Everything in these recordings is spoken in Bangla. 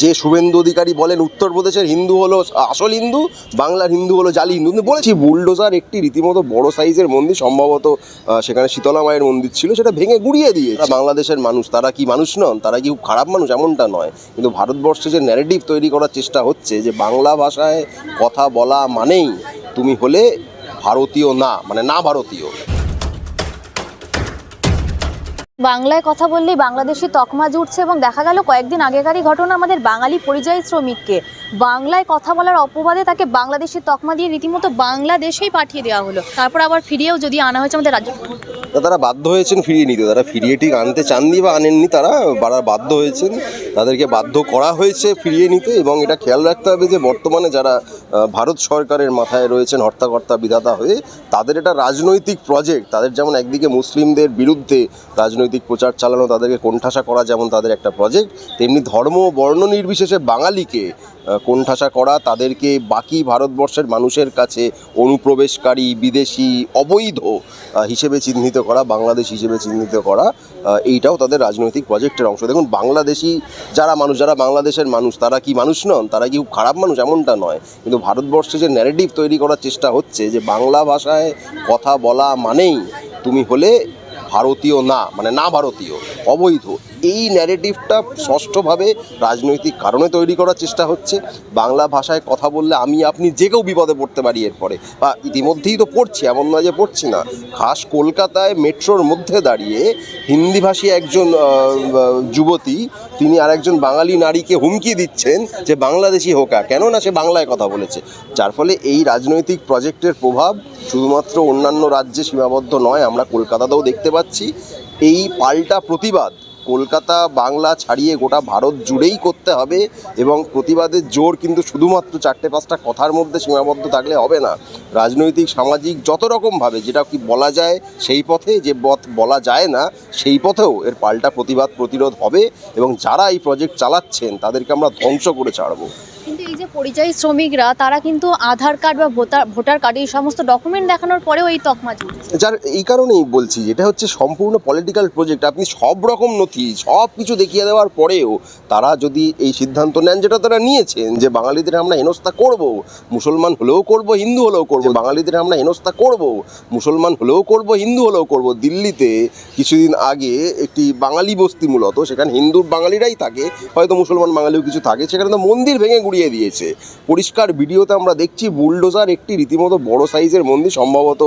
যে শুভেন্দু অধিকারী বলেন, উত্তরপ্রদেশের হিন্দু হলো, আসল হিন্দু, বাংলার হিন্দু হলো জালি হিন্দু। বলেছি, বুলডোজার একটি রীতিমতো বড় সাইজের মন্দির, সম্ভবত সেখানে শীতলা মায়ের মন্দির ছিল, সেটা ভেঙে গুড়িয়ে দিয়ে বাংলাদেশের মানুষ, তারা কি মানুষ নন? তারা কি খুব খারাপ মানুষ? এমনটা নয়। কিন্তু ভারতবর্ষে যে ন্যারেটিভ তৈরি করার চেষ্টা হচ্ছে, যে বাংলা ভাষায় কথা বলা মানেই তুমি হলে ভারতীয় না মানে না ভারতীয়। বাংলায় কথা বললেই বাংলাদেশি তকমা জুটছে এবং দেখা গেল কয়েকদিন আগেকারই ঘটনা আমাদের বাঙালি পরিযায়ী শ্রমিককে। বাংলায় কথা বলার অপবাদে তাকে বাংলাদেশি তকমা দিয়ে রীতিমতো বাংলাদেশেই পাঠিয়ে দেওয়া হলো। তারপর আবার ফিরিয়েও যদি আনা হয়েছে আমাদের রাজ্য তারা বাধ্য হয়েছেন ফিরিয়ে নিতে। তারা ফিরিয়ে ঠিক আনতে চাননি বা আনেননি, তারা বাড়ার বাধ্য হয়েছেন। তাদেরকে বাধ্য করা হয়েছে ফিরিয়ে নিতে এবং এটা খেয়াল রাখতে হবে যে বর্তমানে যারা ভারত সরকারের মাথায় রয়েছেন হর্তাকর্তা বিধাতা হয়ে তাদের এটা রাজনৈতিক প্রজেক্ট তাদের যেমন একদিকে মুসলিমদের বিরুদ্ধে রাজনৈতিক প্রচার চালানো, তাদেরকে কোণঠাসা করা যেমন তাদের একটা প্রজেক্ট তেমনি ধর্ম বর্ণ নির্বিশেষে বাঙালিকে কোণঠাসা করা, তাদেরকে বাকি ভারতবর্ষের মানুষের কাছে অনুপ্রবেশকারী, বিদেশি, অবৈধ হিসেবে চিহ্নিত করা, বাংলাদেশ হিসেবে চিহ্নিত করা এইটাও তাদের রাজনৈতিক প্রজেক্টের অংশ। দেখুন, বাংলাদেশি যারা মানুষ, যারা বাংলাদেশের মানুষ, তারা কি মানুষ নন? তারা কি খুব খারাপ মানুষ? এমনটা নয়। কিন্তু ভারতবর্ষে যে ন্যারেটিভ তৈরি করার চেষ্টা হচ্ছে, যে বাংলা ভাষায় কথা বলা মানেই তুমি হলে ভারতীয় না মানে না ভারতীয়, অবৈধ। এই ন্যারেটিভটা ষষ্ঠভাবে রাজনৈতিক কারণে তৈরি করার চেষ্টা হচ্ছে। বাংলা ভাষায় কথা বললে আমি, আপনি যে কেউ বিপদে পড়তে পারি এরপরে। বা ইতিমধ্যেই তো পড়ছি, এমন নয় যে পড়ছি না। খাস কলকাতায় মেট্রোর মধ্যে দাঁড়িয়ে হিন্দিভাষী একজন যুবতী, তিনি আরেকজন বাঙালি নারীকে হুমকি দিচ্ছেন যে বাংলাদেশি হোকা কেননা সে বাংলায় কথা বলেছে। যার ফলে এই রাজনৈতিক প্রজেক্টের প্রভাব শুধুমাত্র অন্যান্য রাজ্যে সীমাবদ্ধ নয়, আমরা কলকাতাতেও দেখতে পাচ্ছি। এই পাল্টা প্রতিবাদ কলকাতা, বাংলা ছাড়িয়ে গোটা ভারত জুড়েই করতে হবে এবং প্রতিবাদের জোর কিন্তু শুধুমাত্র চারটে, পাঁচটা কথার মধ্যে সীমাবদ্ধ থাকলে হবে না। রাজনৈতিক, সামাজিক, যত রকমভাবে যেটা কি বলা যায় সেই পথে, যে পথ বলা যায় না সেই পথেও এর পাল্টা প্রতিবাদ, প্রতিরোধ হবে এবং যারা এই প্রজেক্ট চালাচ্ছেন তাদেরকে আমরা ধ্বংস করে ছাড়বো। কিন্তু এই যে পরিযায়ী শ্রমিকরা তারা কিন্তু আধার কার্ড বা ভোটার ভোটার কার্ড এই সমস্ত ডকুমেন্ট দেখানোর পরেও এই তকমা যার এই কারণেই বলছি যেটা হচ্ছে সম্পূর্ণ পলিটিক্যাল প্রজেক্ট আপনি সব রকম নথি সব কিছু দেখিয়ে দেওয়ার পরেও তারা যদি এই সিদ্ধান্ত নেন যেটা তারা নিয়েছেন যে বাঙালিদের আমরা হেনস্থা করব মুসলমান হলেও করব হিন্দু হলেও করব বাঙালিদের আমরা হেনস্থা করব মুসলমান হলেও করব হিন্দু হলেও করব দিল্লিতে কিছুদিন আগে একটি বাঙালি বস্তি মূলত সেখানে হিন্দু বাঙালিরাই থাকে হয়তো মুসলমান বাঙালিও কিছু থাকে সেখানে তো মন্দির ভেঙে গুড়িয়ে দিয়েছে। পরিষ্কার ভিডিওতে আমরা দেখছি বুলডোজার একটি রীতিমতো বড় সাইজের মন্দির, সম্ভবত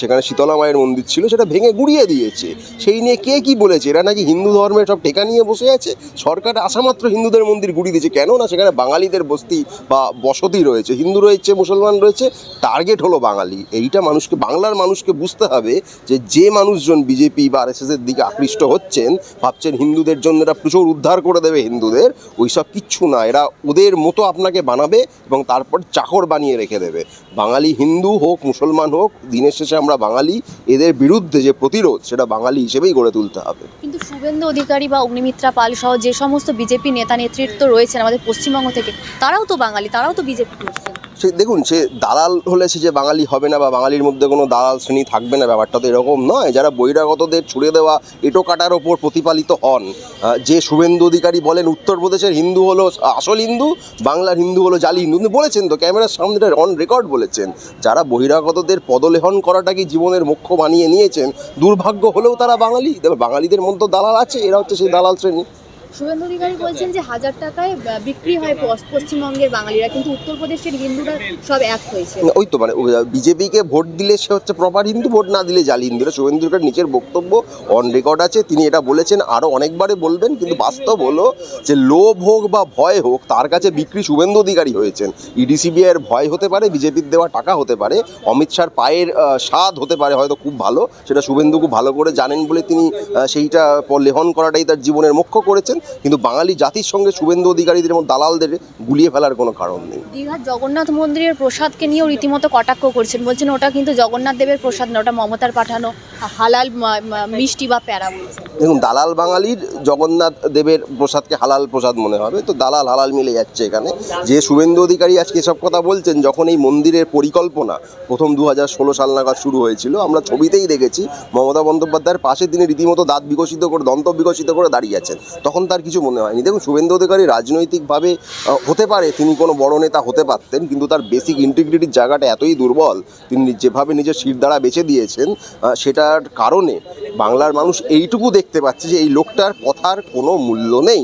সেখানে শীতলা মায়ের মন্দির ছিল, সেটা ভেঙে গুড়িয়ে দিয়েছে। সেই নিয়ে কে কি বলেছে? এরা নাকি হিন্দু ধর্মের সব টেকা নিয়ে বসে আছে? সরকার আসামাত্র হিন্দুদের মন্দির গুড়িয়ে দিয়েছে। কেন না সেখানে বাঙালিদের বস্তি বা বসতি রয়েছে? হিন্দু রয়েছে, মুসলমান রয়েছে, টার্গেট হলো বাঙালি। এইটা মানুষকে, বাংলার মানুষকে বুঝতে হবে যে যে মানুষজন বিজেপি বা আর এর দিকে আকৃষ্ট হচ্ছেন, ভাবছেন হিন্দুদের জন্য এরা প্রচুর উদ্ধার করে দেবে হিন্দুদের, ওইসব কিচ্ছু না। এরা ওদের মতো আপনাকে বানাবে এবং তারপর চাকর বানিয়ে রেখে দেবে। বাঙালি হিন্দু হোক, মুসলমান হোক, দিনের শেষে আমরা বাঙালি। এদের বিরুদ্ধে যে প্রতিরোধ, সেটা বাঙালি হিসেবেই গড়ে তুলতে হবে। কিন্তু শুভেন্দু অধিকারী বা অগ্নিমিত্রা পাল সহ যে সমস্ত বিজেপি নেতা নেতৃত্ব রয়েছেন আমাদের পশ্চিমবঙ্গ থেকে, তারাও তো বাঙালি, তারাও তো বিজেপি করছেন। সে দেখুন, সে দালাল হলে সে যে বাঙালি হবে না বা বাঙালির মধ্যে কোনো দালাল শ্রেণি থাকবে না, ব্যাপারটা তো এরকম নয়। যারা বহিরাগতদের ছুড়ে দেওয়া এটো কাটার ওপর প্রতিপালিত হন যে শুভেন্দু অধিকারী বলেন, উত্তরপ্রদেশের হিন্দু হলো আসল হিন্দু, বাংলার হিন্দু হলো জালি হিন্দু। বলেছেন তো, ক্যামেরার সামনে অন রেকর্ড বলেছেন। যারা বহিরাগতদের পদলেহন করাটাকে জীবনের মুখ্য বানিয়ে নিয়েছেন, দুর্ভাগ্য হলেও তারা বাঙালি। বাঙালিদের মধ্যে দালাল আছে, এরা হচ্ছে সেই দালাল শ্রেণি। শুভেন্দু অধিকারী বলছেন যে হাজার টাকায় বিক্রি হয় পশ্চিমবঙ্গের বাঙালিরা, কিন্তু উত্তরপ্রদেশের হিন্দুরা সব এক হয়েছে। ওই তো মানে বিজেপিকে ভোট দিলে সে হচ্ছে প্রপার হিন্দু, ভোট না দিলে জালি হিন্দু। এটা শুভেন্দু অধিকারীর নিচের বক্তব্য অন রেকর্ড আছে, তিনি এটা বলেছেন আরও অনেকবারে বলবেন, কিন্তু বাস্তব হলো যে লোভ হোক বা ভয় হোক, তার কাছে বিক্রি শুভেন্দু অধিকারী হয়েছেন ইডিসিবিআই এর ভয় হতে পারে, বিজেপির দেওয়া টাকা হতে পারে, অমিত শাহর পায়ের স্বাদ হতে পারে হয়তো খুব ভালো, সেটা শুভেন্দু খুব ভালো করে জানেন বলে তিনি সেইটা লেহন করাটাই তার জীবনের মুখ্য করেছেন। কিন্তু বাঙালি জাতির সঙ্গে শুভেন্দু অধিকারীদের মতো দালালদের গুলিয়ে ফেলার কোনো কারণ নেই। দীঘার জগন্নাথ মন্দিরের প্রসাদকে নিয়েও রীতিমতো কটাক্ষ করছেন। বলছেন ওটা কিন্তু জগন্নাথ দেবের প্রসাদ না ওটা মমতার পাঠানো হালাল মিষ্টি বা প্যারা দেখুন দালাল বাঙালির জগন্নাথ দেবের প্রসাদকে হালাল প্রসাদ মনে হবে। তো দালাল হালাল মিলে যাচ্ছে এখানে। যে শুভেন্দু অধিকারী আজকে এসব কথা বলছেন যখন এই মন্দিরের পরিকল্পনা প্রথম দু হাজার ষোলো সাল নাগাদ শুরু হয়েছিল আমরা ছবিতেই দেখেছি মমতা বন্দ্যোপাধ্যায়ের পাশে তিনি রীতিমতো দাঁত বিকশিত করে দন্ত বিকশিত করে দাঁড়িয়ে আছেন। তখন তার কিছু মনে হয়নি। দেখুন, শুভেন্দু অধিকারী রাজনৈতিকভাবে হতে পারে তিনি কোনো বড় নেতা হতে পারতেন, কিন্তু তার বেসিক ইন্টিগ্রিটির জায়গাটা এতই দুর্বল, তিনি যেভাবে নিজের শিরদাঁড়া বেছে দিয়েছেন সেটার কারণে বাংলার মানুষ এইটুকু দেখতে পাচ্ছে যে এই লোকটার কথার কোনো মূল্য নেই।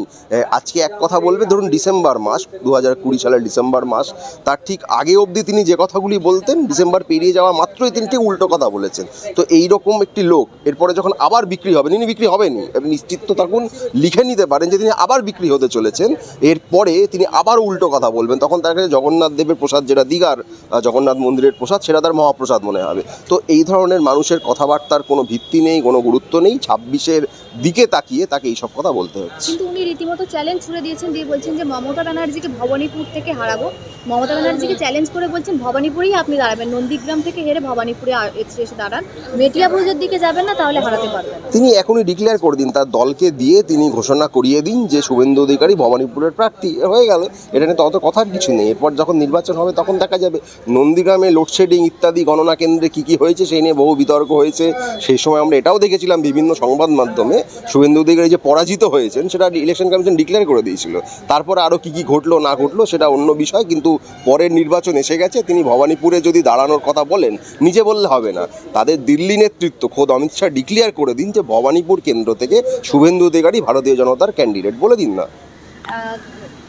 আজকে এক কথা বলবে, ধরুন ডিসেম্বর মাস দু হাজার কুড়ি সালের ডিসেম্বর মাস, তার ঠিক আগে অবধি তিনি যে কথাগুলি বলতেন, ডিসেম্বর পেরিয়ে যাওয়া মাত্রই তিনি ঠিক উল্টো কথা বলেছেন। তো এই রকম একটি লোক, এরপরে যখন আবার বিক্রি হবে, তিনি বিক্রি হবেনি নিশ্চিত তো থাকুন, লিখে নিতে পারেন। যে তিনি আবার বিক্রি হতে চলেছেন, এরপরে তিনি আবার উল্টো কথা বলবেন। তখন তার কাছে জগন্নাথ দেবের প্রসাদ যেটা দীঘার জগন্নাথ মন্দিরের প্রসাদ, সেটা তার মহাপ্রসাদ মনে হবে। তো এই ধরনের মানুষের কথাবার্তার কোনো ভিত্তি নেই, কোনো গুরুত্ব নেই। ছাব্বিশের দিকে তাকিয়ে তাকে এইসব কথা বলতে হচ্ছে। কিন্তু উনি রীতিমতো চ্যালেঞ্জ ছুড়ে দিয়েছেন দিয়ে বলছেন যে মমতা ব্যানার্জিকে ভবানীপুর থেকে হারাবো। মমতা ব্যানার্জিকে চ্যালেঞ্জ করে বলছেন ভবানীপুরেই আপনি দাঁড়াবেন। নন্দীগ্রাম থেকে হেরে ভবানীপুরে এসে দাঁড়ান। মেটিয়াপুরের দিকে যাবেন না তাহলে হারাতে পারবেন তিনি এখনই ডিক্লেয়ার করে দিন তার দলকে দিয়ে তিনি ঘোষণা করিয়ে দিন যে শুভেন্দু অধিকারী ভবানীপুরের প্রার্থী হয়ে গেল। এটা নিয়ে তত কথার কিছু নেই। এরপর যখন নির্বাচন হবে তখন দেখা যাবে নন্দীগ্রামে লোডশেডিং ইত্যাদি গণনা কেন্দ্রে কী কী হয়েছে সেই নিয়ে বহু বিতর্ক হয়েছে। সেই সময় আমরা এটাও দেখেছিলাম বিভিন্ন সংবাদ মাধ্যমে শুভেন্দু অধিকারী যে পরাজিত হয়েছেন সেটা ইলেকশন কমিশন ডিক্লেয়ার করে দিয়েছিল। তারপরে আরও কী কী ঘটলো না ঘটলো সেটা অন্য বিষয় কিন্তু পরের নির্বাচন এসে গেছে। তিনি ভবানীপুরে যদি দাঁড়ানোর কথা বলেন নিজে বললে হবে না। তাদের দিল্লি নেতৃত্ব খোদ অমিত শাহ ডিক্লেয়ার করে দিন যে ভবানীপুর কেন্দ্র থেকে শুভেন্দু অধিকারী ভারতীয় জনতার ক্যান্ডিডেট বলে দিন না। আহ,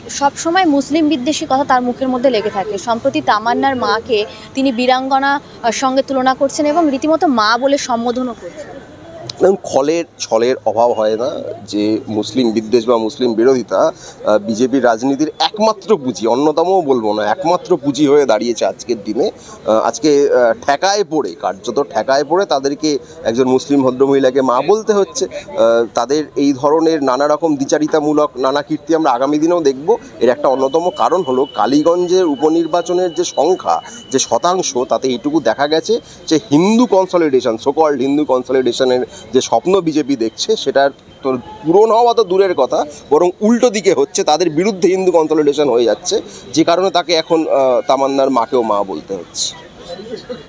সবসময় মুসলিম বিদ্বেষী কথা তার মুখের মধ্যে লেগে থাকে। সম্প্রতি তামান্নার মাকে তিনি বীরাঙ্গনা সঙ্গে তুলনা করছেন এবং রীতিমতো মা বলে সম্বোধনও করছেন। খলের ছলের অভাব হয় না যে মুসলিম বিদ্বেষ বা মুসলিম বিরোধিতা বিজেপির রাজনীতির একমাত্র পুঁজি, অন্যতমও বলব না, একমাত্র পুঁজি হয়ে দাঁড়িয়েছে আজকের দিনে। আজকে ঠেকায় পড়ে, কার্যত ঠেকায় পড়ে তাদেরকে একজন মুসলিম ভদ্রমহিলাকে মা বলতে হচ্ছে। তাদের এই ধরনের নানা রকম দ্বিচারিতামূলক, নানা কীর্তি আমরা আগামী দিনেও দেখব। এর একটা অন্যতম কারণ হলো কালীগঞ্জের উপনির্বাচনের যে সংখ্যা, যে শতাংশ, তাতে এইটুকু দেখা গেছে যে Hindu consolidation so called Hindu কনসলিডেশনের যে স্বপ্ন বিজেপি দেখছে, সেটার তোর পূরণ হওয়া তো দূরের কথা, বরং উল্টো দিকে হচ্ছে, তাদের বিরুদ্ধে হিন্দু কনসলিডেশন হয়ে যাচ্ছে, যে কারণে তাকে এখন তামান্নার মাকেও মা বলতে হচ্ছে।